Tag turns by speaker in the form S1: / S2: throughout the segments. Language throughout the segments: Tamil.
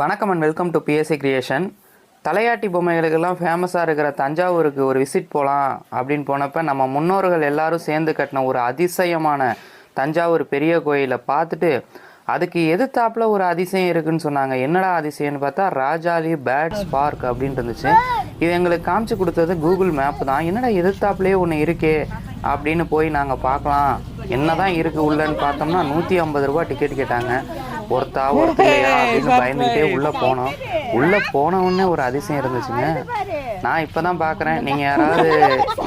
S1: வணக்கம் and welcome to BSC creation தலையாட்டி பொம்மைகளுக்கெல்லாம் ஃபேமஸாக இருக்கிற தஞ்சாவூருக்கு ஒரு விசிட் போகலாம் அப்படின்னு போனப்போ நம்ம முன்னோர்கள் எல்லாரும் சேர்ந்து கட்டின ஒரு அதிசயமான தஞ்சாவூர் பெரிய கோயிலை பார்த்துட்டு அதுக்கு எதிர்த்தாப்புல ஒரு அதிசயம் இருக்குன்னு சொன்னாங்க. என்னடா அதிசயம்னு பார்த்தா ராஜாலி பேட்ஸ் பார்க் அப்படின்ட்டு இருந்துச்சு. இது எங்களுக்கு காமிச்சு கொடுத்தது கூகுள் மேப் தான். என்னடா எதிர்த்தாப்புலேயே ஒன்று இருக்கே அப்படின்னு போய் நாங்கள் பார்க்கலாம். என்ன தான் இருக்குது உள்ளன்னு பார்த்தோம்னா நூற்றி ஐம்பது ரூபா டிக்கெட் கேட்டாங்க. ஒருத்தா ஒருத்தரையா அப்படின்னு பயந்துக்கிட்டே உள்ளே போனோம். உள்ளே போன உடனே ஒரு அதிசயம் இருந்துச்சுங்க. நான் இப்போ தான் பார்க்குறேன் நீங்கள் யாராவது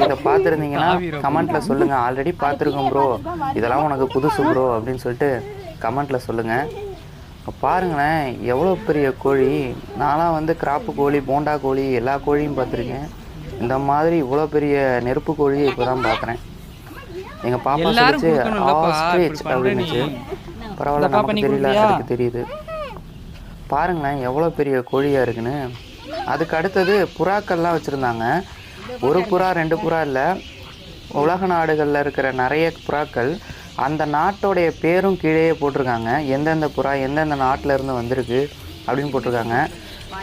S1: இதை பார்த்துருந்தீங்கன்னா கமெண்ட்டில் சொல்லுங்கள் ஆல்ரெடி பார்த்துருக்கோம் ப்ரோ இதெல்லாம் உனக்கு புதுசு ப்ரோ அப்படின்னு சொல்லிட்டு கமெண்ட்டில் சொல்லுங்கள் பாருங்களேன் எவ்வளோ பெரிய கோழி. நான்லாம் வந்து கிராப்பு கோழி போண்டா கோழி எல்லா கோழியும் பார்த்துருக்கேன். இந்த மாதிரி இவ்வளோ பெரிய நெருப்பு கோழியை இப்போ தான் பார்க்குறேன் எங்கள் பாப்பா சொல்லிச்சு ஆஸ்ட்ரிச். அப்படின்னுச்சு பரவாயில்ல நமக்கு தெரியல? அதுக்கு தெரியுது. பாருங்களேன் எவ்வளோ பெரிய கோழியாக இருக்குன்னு. அதுக்கு அடுத்தது புறாக்கள்லாம் வச்சுருந்தாங்க. ஒரு புறா ரெண்டு புறா இல்லை. உலக நாடுகளில் இருக்கிற நிறைய புறாக்கள் அந்த நாட்டோடைய பேரும் கீழே போட்டிருக்காங்க. எந்தெந்த புறா எந்தெந்த நாட்டில் இருந்து வந்திருக்கு அப்படின்னு போட்டிருக்காங்க.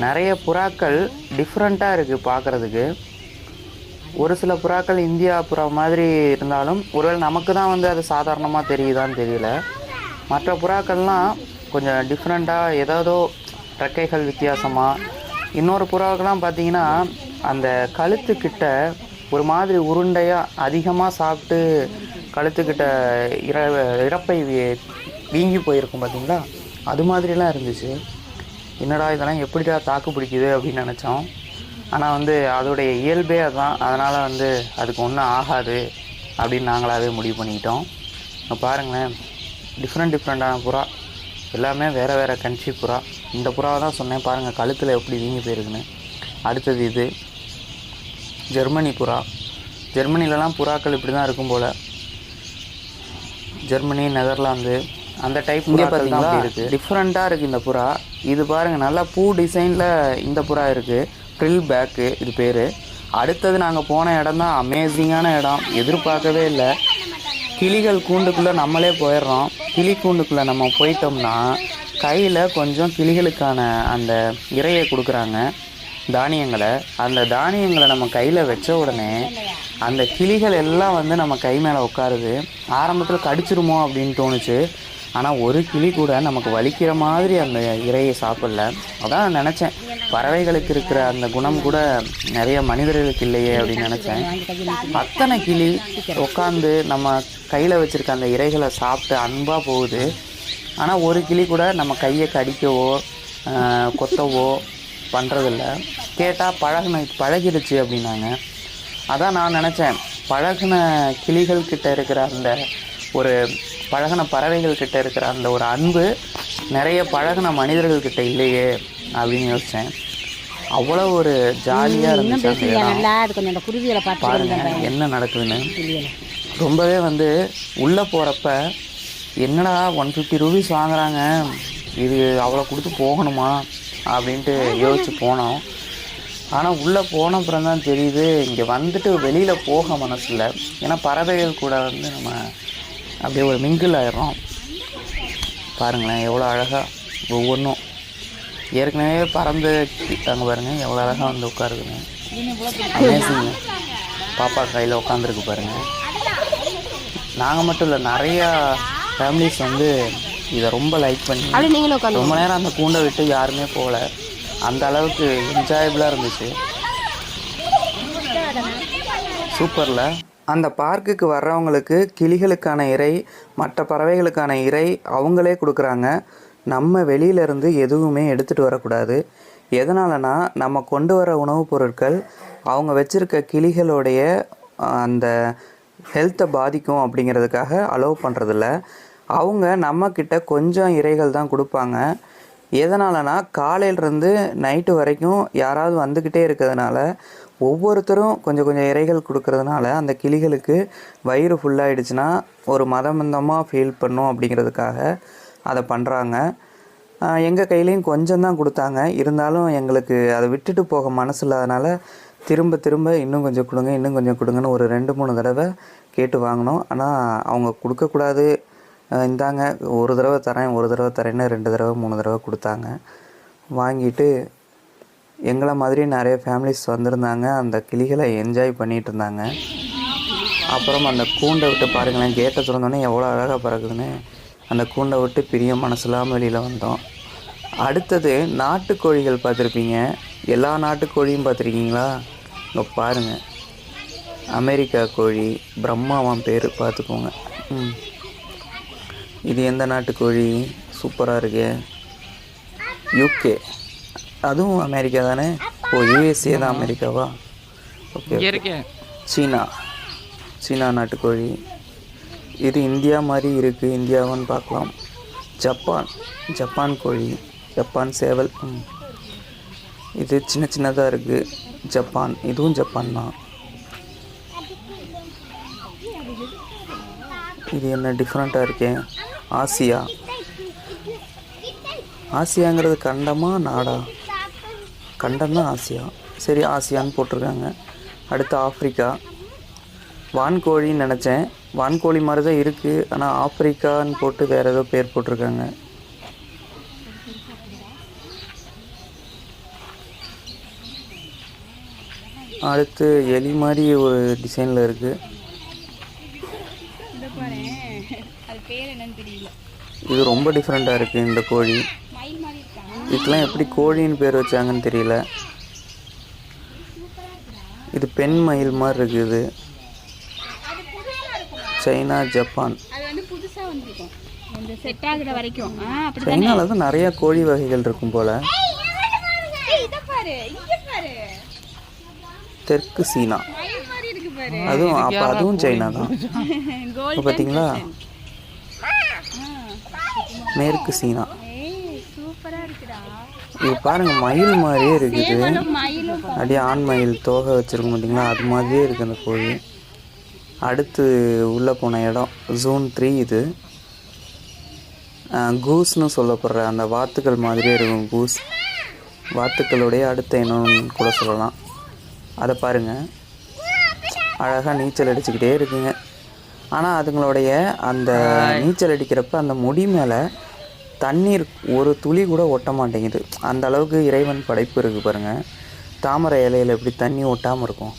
S1: நிறைய புறாக்கள் டிஃப்ரெண்ட்டாக இருக்குது பார்க்குறதுக்கு ஒரு சில புறாக்கள் இந்தியா புறா மாதிரி இருந்தாலும் ஒருவேளை நமக்கு தான் வந்து அது சாதாரணமாக தெரியுதான்னு தெரியல. மற்ற புறாக்கள்லாம் கொஞ்சம் டிஃப்ரெண்ட்டாக ஏதோ ரெக்கைகள் வித்தியாசமாக இன்னொரு புறாக்கெல்லாம் பார்த்தீங்கன்னா அந்த கழுத்துக்கிட்ட ஒரு மாதிரி உருண்டையாக அதிகமாக சாப்பிட்டு கழுத்துக்கிட்ட இற இறப்பை வீங்கி போயிருக்கும் பார்த்தீங்களா? அது மாதிரிலாம் இருந்துச்சு. என்னடா இதெல்லாம் எப்படிடா தாக்கு பிடிக்குது அப்படின்னு நினச்சோம். ஆனால் வந்து அதோடைய இயல்பே அதுதான். அதனால் வந்து அதுக்கு ஒன்றும் ஆகாது அப்படின்னு நாங்களாவே முடிவு பண்ணிக்கிட்டோம். பாருங்களேன். டிஃப்ரெண்ட் டிஃப்ரெண்ட்டான புறா. எல்லாமே வேறு வேறு கண்ட்ரி புறா. இந்த புறாவை தான் சொன்னேன். பாருங்கள் கழுத்தில் எப்படி வீங்கி போயிருக்குன்னு. அடுத்தது இது. ஜெர்மனி புறா. ஜெர்மனிலலாம் புறாக்கள் இப்படி தான் இருக்கும் போல். ஜெர்மனி நெதர்லாந்து அந்த டைப் இங்கே பார்த்தீங்களா இருக்குது டிஃப்ரெண்ட்டாக இருக்குது இந்த புறா. இது பாருங்கள் நல்லா பூ டிசைனில் இந்த புறா இருக்குது ப்ரில் பேக்கு இது பேர். அடுத்தது நாங்கள் போன இடம் தான் அமேசிங்கான இடம். எதிர்பார்க்கவே இல்லை. கிளிகள் கூண்டுக்குள்ளே நம்மளே போயிடுறோம். கிளி கூண்டுக்குள்ளே நம்ம போயிட்டோம்னா கையில் கொஞ்சம் கிளிகளுக்கான அந்த இரையை கொடுக்குறாங்க தானியங்களை. அந்த தானியங்களை நம்ம கையில் வச்ச உடனே அந்த கிளிகள் எல்லாம் வந்து நம்ம கை மேலே உட்காருது. ஆரம்பத்தில் கடிச்சிருமோ அப்படின்னு தோணுச்சு. ஆனால் ஒரு கிளி கூட நமக்கு வலிக்கிற மாதிரி அந்த இரையை சாப்பிடல. அதான் நான் நினச்சேன். பறவைகளுக்கு இருக்கிற அந்த குணம் கூட நிறைய மனிதர்களுக்கு இல்லையே அப்படின்னு நினச்சேன். அத்தனை கிளி உட்காந்து நம்ம கையில் வச்சுருக்க அந்த இரைகளை சாப்பிட்டு அன்பாக போகுது. ஆனால் ஒரு கிளி கூட நம்ம கையை கடிக்கவோ கொத்தவோ பண்ணுறதில்ல கேட்டால் பழகின பழகிடுச்சு அப்படின்னாங்க. அதான் நான் நினச்சேன். பழகின கிளிகள் கிட்ட இருக்கிற அந்த ஒரு பழகின பறவைகள் கிட்ட இருக்கிற அந்த ஒரு அன்பு நிறைய பழகின மனிதர்கள்கிட்ட இல்லையே. அப்படின்னு யோசித்தேன் அவ்வளோ ஒரு ஜாலியாக இருந்துச்சு
S2: நல்லா அது கொஞ்சம் அந்த குருவிகளை பார்த்து
S1: பாருங்க என்ன நடக்குதுன்னு. ரொம்பவே வந்து உள்ளே போகிறப்ப என்னடா ஒன் ஃபிஃப்டி ருபீஸ் வாங்குறாங்க? இது அவ்வளோ கொடுத்து போகணுமா? அப்படின்ட்டு யோசிச்சு போனோம். ஆனால் உள்ளே போன அப்புறம் தான் தெரியுது இங்கே வந்துட்டு வெளியில் போக மனசு இல்லை ஏன்னா பறவைகள் கூட வந்து நம்ம அப்படியே ஒரு மிங்கிள் ஆயிடுறோம். பாருங்களேன் எவ்வளோ அழகாக ஒவ்வொன்றும் ஏற்கனவே பறந்து அங்கே பாருங்க எவ்வளோ அழகாக வந்து உட்காருதுங்க அமேசிங்க பாப்பா கையில் உட்காந்துருக்கு பாருங்க. நாங்கள் மட்டும் இல்லை நிறையா ஃபேமிலிஸ் வந்து இதை ரொம்ப லைக் பண்ணி ரொம்ப நேரம் அந்த கூண்டை விட்டு யாருமே போகல. அந்த அளவுக்கு என்ஜாயபிளாக இருந்துச்சு. சூப்பரில் அந்த பார்க்குக்கு வர்றவங்களுக்கு கிளிகளுக்கான இறை மற்ற பறவைகளுக்கான இறை அவங்களே கொடுக்குறாங்க. நம்ம வெளியிலேருந்து எதுவுமே எடுத்துகிட்டு வரக்கூடாது. எதனாலனா நம்ம கொண்டு வர உணவுப் பொருட்கள் அவங்க வச்சுருக்க கிளிகளுடைய அந்த ஹெல்த்தை பாதிக்கும் அப்படிங்கிறதுக்காக அலோவ் பண்ணுறதில்ல அவங்க நம்மக்கிட்ட கொஞ்சம் இறைகள் தான் கொடுப்பாங்க. எதனாலனா காலையிலேருந்து நைட்டு வரைக்கும் யாராவது வந்துக்கிட்டே இருக்கிறதுனால ஒவ்வொருத்தரும் கொஞ்சம் கொஞ்சம் இறைகள் கொடுக்கறதுனால அந்த கிளிகளுக்கு வயிறு ஃபுல்லாகிடுச்சுன்னா ஒரு மதமந்தமாக ஃபீல் பண்ணும் அப்படிங்கிறதுக்காக அதை பண்ணுறாங்க எங்கள் கையிலையும் கொஞ்சம் தான் கொடுத்தாங்க. இருந்தாலும் எங்களுக்கு அதை விட்டுட்டு போக மனசு இல்லாதனால திரும்ப திரும்ப இன்னும் கொஞ்சம் கொடுங்க இன்னும் கொஞ்சம் கொடுங்கன்னு ஒரு ரெண்டு மூணு தடவை கேட்டு வாங்கினோம். ஆனால் அவங்க கொடுக்கக்கூடாது. இந்தாங்க ஒரு தடவை தரேன் ஒரு தடவை தரேன்னு ரெண்டு தடவை மூணு தடவை கொடுத்தாங்க. வாங்கிட்டு எங்களை மாதிரி நிறைய ஃபேமிலிஸ் வந்திருந்தாங்க. அந்த கிளிகளை என்ஜாய் பண்ணிகிட்டு இருந்தாங்க. அப்புறம் அந்த கூண்டை விட்டு பாருங்களேன் கேட்டை திறந்தோடனே எவ்வளோ அழகாக பறக்குதுன்னு. அந்த கூண்டை விட்டு பிரிய மனசுலாம வெளியில் வந்தோம். அடுத்தது நாட்டுக்கோழிகள் பார்த்துருப்பீங்க. எல்லா நாட்டுக்கோழியும் பார்த்துருக்கீங்களா? இங்கே பாருங்கள் அமெரிக்கா கோழி பிரம்மாவான் பேர் பார்த்துக்கோங்க. ம். இது எந்த நாட்டுக்கோழி? சூப்பராக இருக்கு. யூகே அதுவும் அமெரிக்கா தானே? ஓ யூஎஸ்ஏ தான் அமெரிக்காவா? ஓகே சீனா. சீனா நாட்டுக்கோழி. இது இந்தியா மாதிரி இருக்குது இந்தியாவான்னு பார்க்கலாம். ஜப்பான் ஜப்பான் கோழி ஜப்பான் சேவல் இது சின்ன சின்னதாக இருக்குது ஜப்பான் இதுவும் ஜப்பான் தான். இது என்ன டிஃப்ரெண்ட்டாக இருக்கே? ஆசியா. ஆசியாங்கிறது கண்டமா நாடா? கண்டம் தான் ஆசியா. சரி ஆசியான்னு போட்டிருக்காங்க. அடுத்து ஆஃப்ரிக்கா வான்கோழின்னு நினச்சேன். வான்கோழி மாதிரி தான் இருக்குது ஆனால் ஆப்பிரிக்கான்னு போட்டு வேறு ஏதோ பேர் போட்டிருக்காங்க. அடுத்து எலி மாதிரி ஒரு டிசைனில் இருக்குது
S2: இதை
S1: ரொம்ப டிஃப்ரெண்ட்டாக இருக்குது இந்த கோழி. இதுக்கெல்லாம் எப்படி கோழின்னு பேர் வச்சாங்கன்னு தெரியல. இது பெண் மயில் மாதிரி இருக்குது சைனா ஜப்பான்.
S2: அது வந்து புதுசா வந்திருக்கும். இந்த செட் ஆகுற வரைக்கும். ஆ அப்படி
S1: சைனாவில் தான் நிறையா கோழி வகைகள் இருக்கும் போல்.
S2: இதை பாரு இங்க பாரு.
S1: தெற்கு சீனா.
S2: மயில் மாதிரி இருக்கு பாரு.
S1: அதுவும் அப்போ அதுவும் சைனா தான்
S2: கோல்டன்
S1: பார்த்தீங்களா? மேற்கு சீனா.
S2: ஏய் சூப்பரா இருக்குடா.
S1: இது பாருங்க மயில் மாதிரியே இருக்குது.
S2: சேவலும் மயிலும்
S1: அப்படியே ஆண் மயில் தோகை வச்சிருக்க பார்த்தீங்களா? அது மாதிரியே இருக்குது அந்த கோழி. அடுத்து உள்ளே போன இடம் ஜூன் த்ரீ இது. கூஸ்னு சொல்லப்படுற அந்த வாத்துக்கள் மாதிரியே இருக்கும் கூஸ் வாத்துக்களுடைய அடுத்த இனம்னு கூட சொல்லலாம். அதை பாருங்கள் அழகாக நீச்சல் அடிச்சுக்கிட்டே இருக்குங்க. ஆனால் அதுங்களுடைய அந்த நீச்சல் அடிக்கிறப்ப அந்த முடி மேலே தண்ணீர் ஒரு துளி கூட ஒட்ட மாட்டேங்குது. அந்த அளவுக்கு இறைவன் படைப்பு இருக்குது பாருங்கள் தாமரை இலையில் எப்படி தண்ணி ஒட்டாமல் இருக்கும்.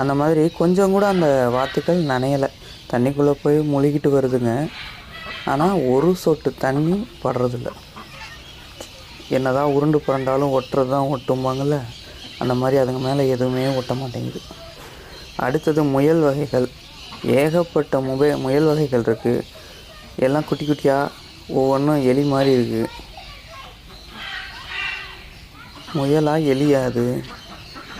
S1: அந்த மாதிரி கொஞ்சம் கூட அந்த வாத்துக்கள் நனையலை. தண்ணிக்குள்ளே போய் முழுகிட்டு வருதுங்க. ஆனால் ஒரு சொட்டு தண்ணி படுறதில்ல. என்னதான் உருண்டு புரண்டாலும் ஒட்டுறது தான் ஒட்டும்பாங்கள்ல அந்த மாதிரி அதுங்க மேலே எதுவுமே ஒட்ட மாட்டேங்குது. அடுத்தது முயல் வகைகள். ஏகப்பட்ட முபே முயல் வகைகள் இருக்குது எல்லாம் குட்டி குட்டியாக ஒவ்வொன்றும் எலி மாதிரி இருக்குது முயலாக எலியாது?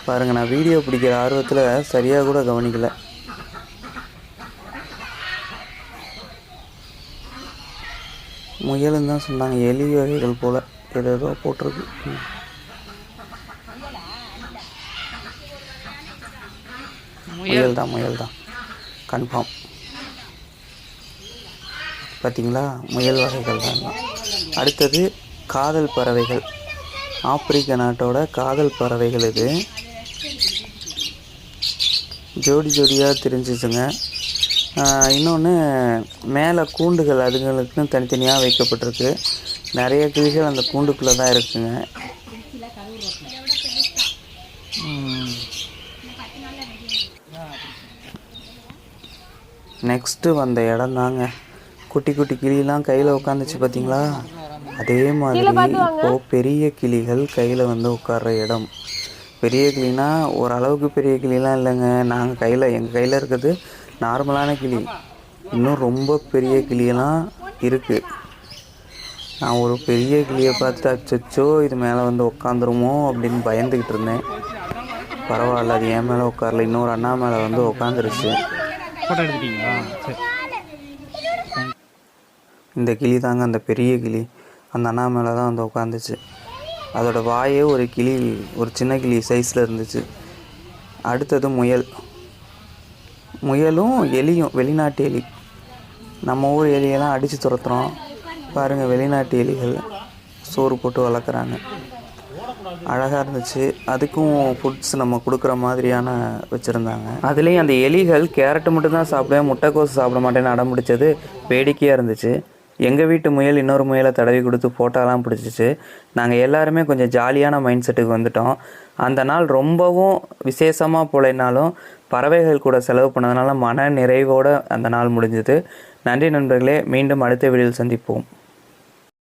S1: பாருங்கள் நான் வீடியோ பிடிக்கிற ஆர்வத்தில் சரியாக கூட கவனிக்கல. முயலுன்னு தான் சொன்னாங்க எலி வகைகள் போல். ஏதோ போட்டிருக்கு. முயல் தான் முயல் தான் கன்ஃபார்ம் பார்த்தீங்களா முயல் வகைகள் தான். அடுத்தது காதல் பறவைகள். ஆப்பிரிக்க நாட்டோட காதல் பறவைகள் இது. ஜோடி ஜோடியாக தெரிஞ்சிச்சுங்க. இன்னொன்று மேலே கூண்டுகள் அதுங்களுக்குன்னு தனித்தனியாக வைக்கப்பட்டிருக்கு. நிறைய கிளிகள் அந்த கூண்டுக்குள்ளே தான் இருக்குங்க. நெக்ஸ்ட்டு வந்த இடம் தாங்க. குட்டி குட்டி கிளியெல்லாம் கையில் உட்காந்துச்சு பார்த்தீங்களா அதே மாதிரி இப்போது பெரிய கிளிகள் கையில் வந்து உட்கார்ற இடம். பெரிய கிளினா ஓரளவுக்கு பெரிய கிளிலாம் இல்லைங்க. நாங்கள் கையில் எங்கள் கையில் இருக்கிறது நார்மலான கிளி. இன்னும் ரொம்ப பெரிய கிளியெல்லாம் இருக்குது நான் ஒரு பெரிய கிளியை பார்த்துட்டு அச்சச்சோ இது மேலே வந்து உட்காந்துருமோ அப்படின்னு பயந்துக்கிட்டு இருந்தேன். பரவாயில்ல அது என் மேலே உட்காரல இன்னொரு அண்ணா மேலே வந்து உட்காந்துருச்சு இந்த கிளி தாங்க அந்த பெரிய கிளி. அந்த அண்ணா மேலே தான் வந்து உட்காந்துச்சு அதோட வாயே ஒரு கிளி ஒரு சின்ன கிளி சைஸில் இருந்துச்சு. அடுத்தது முயல். முயலும் எலியும் வெளிநாட்டு எலி. நம்ம ஊர் எலியெல்லாம் அடித்து துரத்துகிறோம் பாருங்கள் வெளிநாட்டு எலிகள் சோறு போட்டு வளர்க்குறாங்க. அழகாக இருந்துச்சு. அதுக்கும் ஃபுட்ஸ் நம்ம கொடுக்குற மாதிரியான வச்சுருந்தாங்க. அதுலேயும் அந்த எலிகள் கேரட்டு மட்டும்தான் சாப்பிடுவேன் முட்டைக்கோஸ் சாப்பிட மாட்டேன்னு அடம் பிடிச்சது வேடிக்கையாக இருந்துச்சு. எங்கள் வீட்டு முயல் இன்னொரு முயலை தடவி கொடுத்து ஃபோட்டோலாம் பிடிச்சிச்சு. நாங்கள் எல்லாருமே கொஞ்சம் ஜாலியான மைண்ட் செட்டுக்கு வந்துட்டோம். அந்த நாள் ரொம்பவும் விசேஷமாக போலைனாலும் பறவைகள் கூட செலவு பண்ணதுனால மன நிறைவோடு அந்த நாள் முடிஞ்சது. நன்றி நண்பர்களே மீண்டும் அடுத்த வீடியோவில் சந்திப்போம்.